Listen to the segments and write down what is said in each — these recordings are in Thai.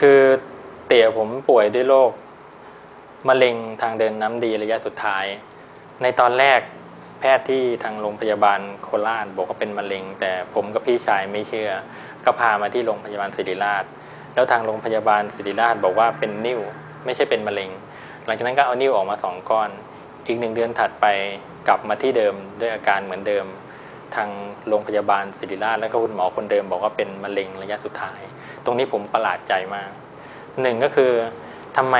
คือเตี่ยผมป่วยด้วยโรคมะเร็งทางเดินน้ำดีระยะสุดท้าย ในตอนแรกแพทย์ที่ทางโรงพยาบาลโคราชบอกว่าเป็นมะเร็ง แต่ผมกับพี่ชายไม่เชื่อ ก็พามาที่โรงพยาบาลศิริราช แล้วทางโรงพยาบาลศิริราชบอกว่าเป็นนิ่วไม่ใช่เป็นมะเร็ง หลังจากนั้นก็เอานิ่วออกมาสองก้อน อีกหนึ่งเดือนถัดไปกลับมาที่เดิมด้วยอาการเหมือนเดิม ทางโรงพยาบาลศิริราชและก็คุณหมอคนเดิมบอกว่าเป็นมะเร็งระยะสุดท้าย รงนี้ผมประหลาดใจมากหนึ่งก็คือทำไม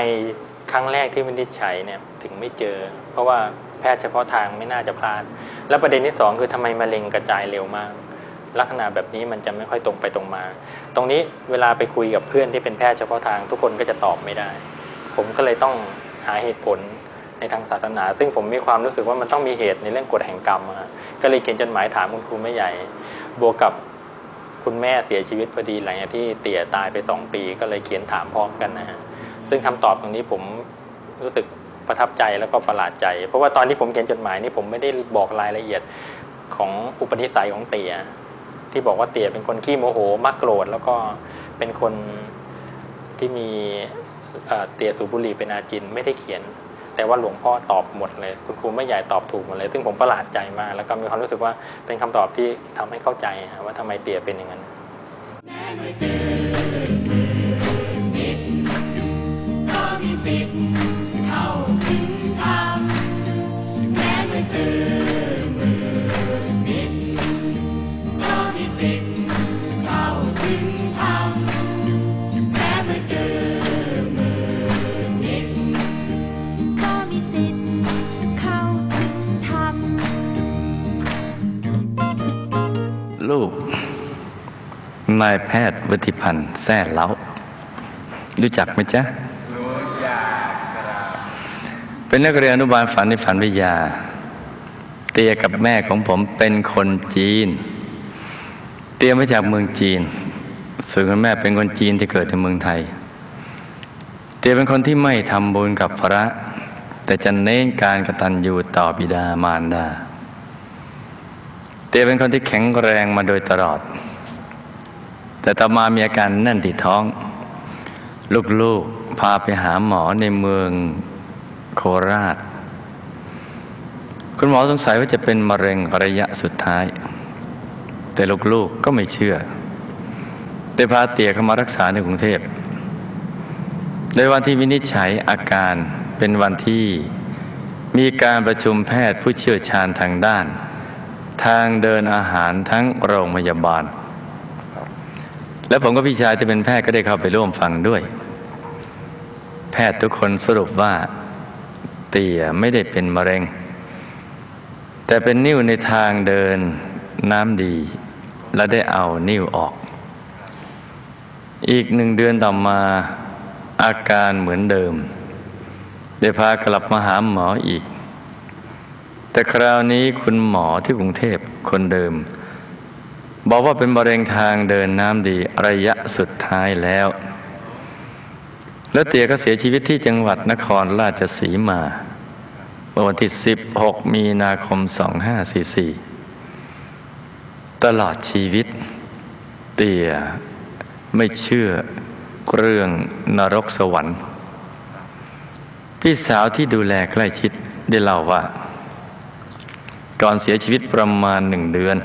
ครั้งแรกที่วินิจฉัยเนี่ยถึงไม่เจอ เพราะว่าแพทย์เฉพาะทางไม่น่าจะพลาด และประเด็นที่สองคือทำไมมะเร็งกระจายเร็วมาก ลักษณะแบบนี้มันจะไม่ค่อยตรงไปตรงมา ตรงนี้เวลาไปคุยกับเพื่อนที่เป็นแพทย์เฉพาะทางทุกคนก็จะตอบไม่ได้ ผมก็เลยต้องหาเหตุผลในทางศาสนา ซึ่งผมมีความรู้สึกว่ามันต้องมีเหตุในเรื่องกฎแห่งกรรมก็เลยเขียนจดหมายถามคุณครูแม่ใหญ่ บวกกับ คุณแม่เสียชีวิตพอดีหลังจากที่เตี่ยตายไปสองปีก็เลยเขียนถามพร้อมกันนะฮะซึ่งคำตอบตรงนี้ผมรู้สึกประทับใจแล้วก็ประหลาดใจ เพราะว่าตอนที่ผมเขียนจดหมายนี่ผมไม่ได้บอกรายละเอียดของอุปนิสัยของเตี่ยที่บอกว่าเตี่ยเป็นคนขี้โมโหมักโกรธแล้วก็เป็นคนที่มีเอ่อเตี่ยสูบบุหรี่เป็นอาจินไม่ได้เขียน แต่ว่าหลวงพ่อตอบหมดเลย คุณครูไม่ใหญ่ตอบถูกหมดเลย ซึ่งผมประหลาดใจมาก แล้วก็มีความรู้สึกว่าเป็นคำตอบที่ทำให้เข้าใจว่าทำไมเตี่ยเป็นอย่างนั้นก็มีสิทธิ์ นายแพทย์วุฒิพันธ์แซ่เล้า รู้จักไหมจ๊ะ รู้จักครับ เป็นนักเรียนอนุบาลฝันในฝันวิทยา เตียกับแม่ของผมเป็นคนจีน เตียมาจากเมืองจีนส่วนคุณแม่เป็นคนจีนที่เกิดในเมืองไทย เตียเป็นคนที่ไม่ทำบุญกับพระ แต่จะเน้นการกระตัญญูต่อบิดามารดา เตียเป็นคนที่แข็งแรงมาโดยตลอด แต่ต่อมามีอาการแน่นที่ท้อง ลูกๆพาไปหาหมอในเมืองโคราช คุณหมอสงสัยว่าจะเป็นมะเร็งระยะสุดท้าย แต่ลูกๆก็ไม่เชื่อ ได้พาเตี่ยเข้ามารักษาในกรุงเทพในวันที่วินิจฉัยอาการเป็นวันที่มีการประชุมแพทย์ผู้เชี่ยวชาญทางด้าน ทางเดินอาหารทั้งโรงพยาบาล และผมกับพี่ชายที่เป็นแพทย์ก็ได้เข้าไปร่วมฟังด้วย แพทย์ทุกคนสรุปว่า เตี่ยไม่ได้เป็นมะเร็ง แต่เป็นนิ่วในทางเดินน้ำดี และได้เอานิ่วออก อีกหนึ่งเดือนต่อมาอาการเหมือนเดิม ได้พากลับมาหาหมออีก แต่คราวนี้คุณหมอที่กรุงเทพคนเดิม บอกว่าเป็นมะเร็งทางเดินน้ำดีระยะสุดท้ายแล้ว แล้วเตียก็เสียชีวิตที่จังหวัดนครราชสีมาเมื่อวันที่ 16 มีนาคม 2544 ตลอดชีวิต เตียไม่เชื่อเรื่องนรกสวรรค์ พี่สาวที่ดูแลใกล้ชิดได้เล่าว่า ก่อนเสียชีวิตประมาณหนึ่งเดือน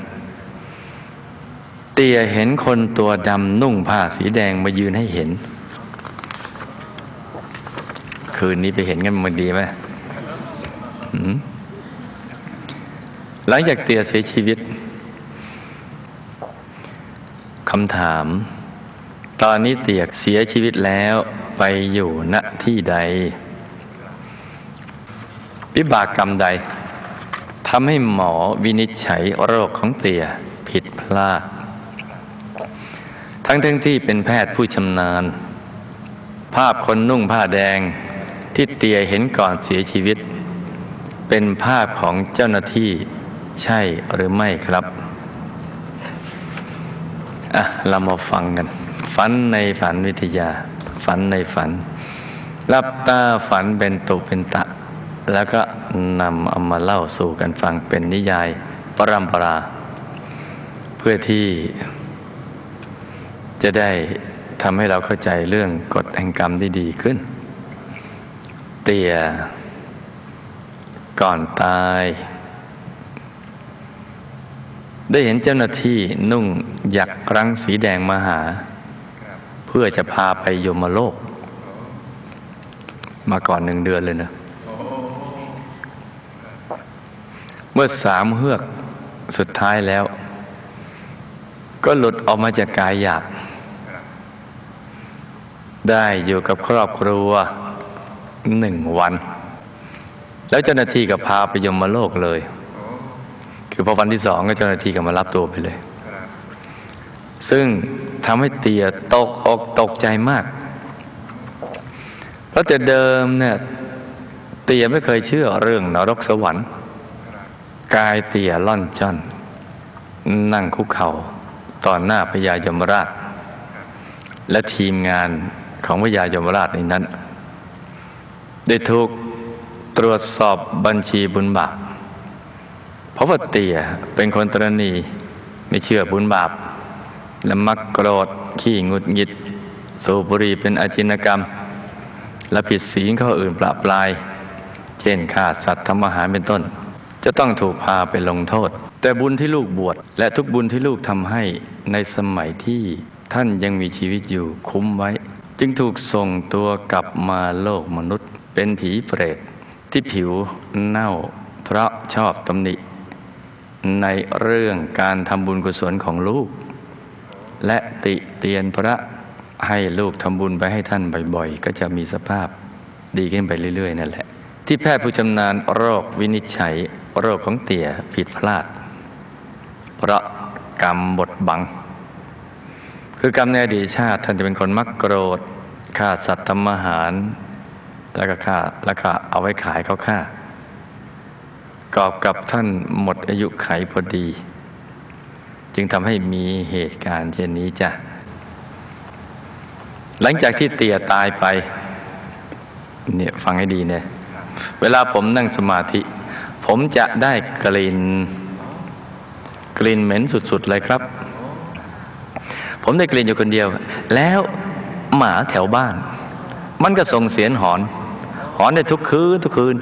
เตียเห็นคนตัวดำนุ่งผ้าสีแดงมายืนให้เห็น คืนนี้ไปเห็นกันมันดีไหมหลังจากเตียเสียชีวิตคำถาม ตอนนี้เตียเสียชีวิตแล้วไปอยู่ณที่ใดวิบากกรรมใดทำให้หมอวินิจฉัยโรคของเตียผิดพลาด ทั้งทั้งที่เป็นแพทย์ผู้ชำนาญ ภาพคนนุ่งผ้าแดงที่เตียเห็นก่อนเสียชีวิต เป็นภาพของเจ้าหน้าที่ใช่หรือไม่ครับอะเรามาฟังกัน ฝันในฝันวิทยา ฝันในฝันรับตาฝันเป็นตุเป็นตะ แล้วก็นำเอามาเล่าสู่กันฟังเป็นนิยายปรัมปรา เพื่อที่ จะได้ทำให้เราเข้าใจเรื่องกฎแห่งกรรมได้ดีขึ้น เตียก่อนตาย ได้เห็นเจ้าหน้าที่นุ่งหยักรังสีแดงมาหา เพื่อจะพาไปยมโลก มาก่อนหนึ่งเดือนเลยนะ เมื่อสามเฮือกสุดท้ายแล้ว ก็หลุดออกมาจากกายหยาบ ได้อยู่กับครอบครัวหนึ่งวัน แล้วเจ้าหน้าที่ก็พาไปยมโลกเลย คือพอวันที่สองก็เจ้าหน้าที่ก็มารับตัวไปเลย ซึ่งทำให้เตียตกอกตกใจมาก เพราะแต่เดิมเนี่ยเตียไม่เคยเชื่อเรื่องนรกสวรรค์ กายเตียล่อนจ้อนนั่งคุกเข่าต่อหน้าพญายมราช และทีมงาน ของพญายมราชในนั้น ได้ถูกตรวจสอบบัญชีบุญบาปเพราะว่าเตียเป็นคนตรณีไม่เชื่อบุญบาป และมักโกรธขี้งุดหงิด สูบบุหรีเป็นอาจินกรรม และผิดศีลข้ออื่นปราปลาย เช่นฆ่าสัตว์ทำอาหารเป็นต้น จะต้องถูกพาไปลงโทษ แต่บุญที่ลูกบวชและทุกบุญที่ลูกทำให้ในสมัยที่ท่านยังมีชีวิตอยู่คุ้มไว้ จึงถูกส่งตัวกลับมาโลกมนุษย์ เป็นผีเปรตที่ผิวเน่าเพราะชอบตำหนิ ในเรื่องการทำบุญกุศลของลูก และติเตียนพระให้ลูกทำบุญไปให้ท่านบ่อยๆ ก็จะมีสภาพดีขึ้นไปเรื่อยๆนั่นแหละ ที่แพทย์ผู้ชำนาญโรควินิจฉัย โรคของเตี่ยผิดพลาด เพราะกรรมบดบัง คือกรรมในอดีตชาติท่านจะเป็นคนมักโกรธฆ่าสัตว์ทำอาหาร แล้วก็ฆ่าแล้วก็เอาไว้ขายเขาฆ่ากอบกับท่านหมดอายุไขพอดี จึงทำให้มีเหตุการณ์เช่นนี้จ้ะ หลังจากที่เตี่ยตายไปเนี่ยฟังให้ดีเนี่ยเวลาผมนั่งสมาธิ ผมจะได้กลิ่น กลิ่นเหม็นสุด ๆ เลยครับ ผมได้กลิ่นอยู่คนเดียว แล้วหมาแถวบ้าน มันก็ส่งเสียงหอน หอนได้ทุกคืนทุกคืน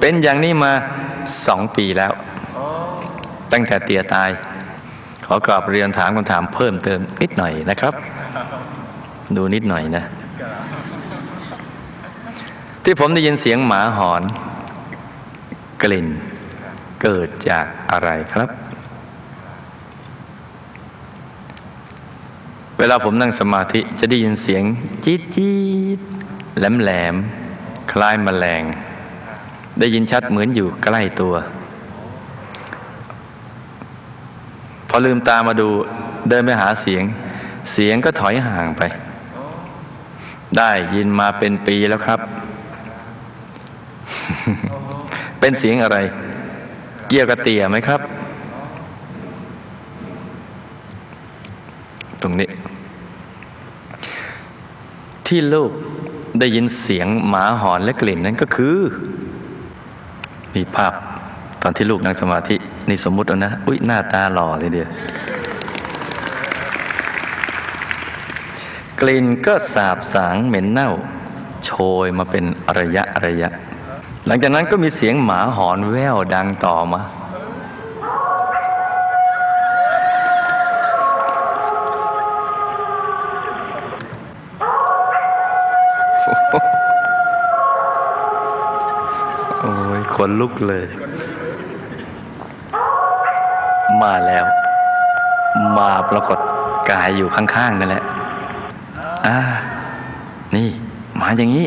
เป็นอย่างนี้มาสองปีแล้ว ตั้งแต่เตียตาย ขอกราบเรียนถามคำถามเพิ่มเติมนิดหน่อยนะครับ ดูนิดหน่อยนะ ที่ผมได้ยินเสียงหมาหอน กลิ่นเกิดจากอะไรครับ วลาผมนั่งสมาธิจะได้ยินเสียงจี๊ดจี๊ดแหลมแหลมคล้ายแมลง ได้ยินชัดเหมือนอยู่ใกล้ตัว พอลืมตามาดูเดินไปหาเสียง เสียงก็ถอยห่างไป ได้ยินมาเป็นปีแล้วครับ เป็นเสียงอะไร เกี่ยวกับเตี่ยไหมครับ ตรงนี้ ที่ลูกได้ยินเสียงหมาหอนและกลิ่นนั้นก็คือมีภาพตอนที่ลูกนั่งสมาธินี่สมมุติเอานะ อุ้ยหน้าตาหล่อเลยเดียวกลิ่นก็สาบสางเหม็นเน่า โชยมาเป็นระยะระยะ หลังจากนั้นก็มีเสียงหมาหอนแว่วดังต่อมา โอ้ยขนลุกเลย มาแล้ว มาปรากฏกายอยู่ข้างๆนั่นแหละ อ่า นี่ มาอย่างนี้